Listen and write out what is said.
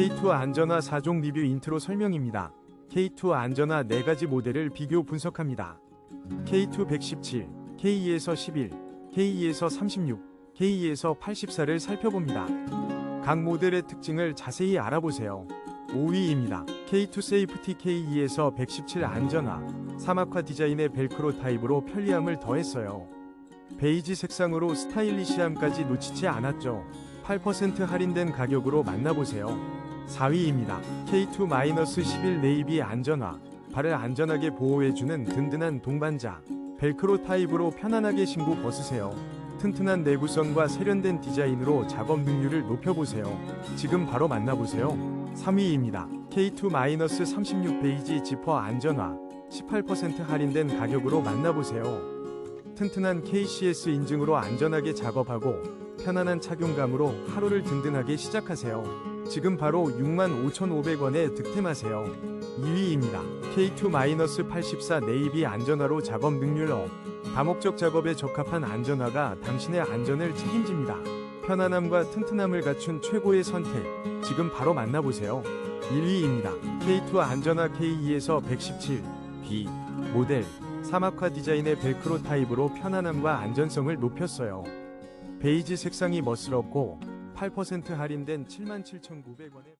K2 안전화 4종 리뷰 인트로 설명입니다. K2 안전화 4가지 모델을 비교 분석합니다. K2 117, K2에서 11, K2에서 36, K2에서 84를 살펴봅니다. 각 모델의 특징을 자세히 알아보세요. 5위입니다. K2 세이프티 K2에서 117 안전화, 사막화 디자인의 벨크로 타입으로 편리함을 더했어요. 베이지 색상으로 스타일리시함까지 놓치지 않았죠. 8% 할인된 가격으로 만나보세요. 4위입니다. K2-11 네이비 안전화. 발을 안전하게 보호해주는 든든한 동반자. 벨크로 타입으로 편안하게 신고 벗으세요. 튼튼한 내구성과 세련된 디자인으로 작업 능률을 높여보세요. 지금 바로 만나보세요. 3위입니다. K2-36 베이지 지퍼 안전화. 18% 할인된 가격으로 만나보세요. 튼튼한 KCS 인증으로 안전하게 작업하고 편안한 착용감으로 하루를 든든하게 시작하세요. 지금 바로 65,500원에 득템하세요. 2위입니다. K2-84 네이비 안전화로 작업 능률 업. 다목적 작업에 적합한 안전화가 당신의 안전을 책임집니다. 편안함과 튼튼함을 갖춘 최고의 선택. 지금 바로 만나보세요. 1위입니다. K2 안전화 K2에서 117 B 모델 사막화 디자인의 벨크로 타입으로 편안함과 안전성을 높였어요. 베이지 색상이 멋스럽고 8% 할인된 77,900원에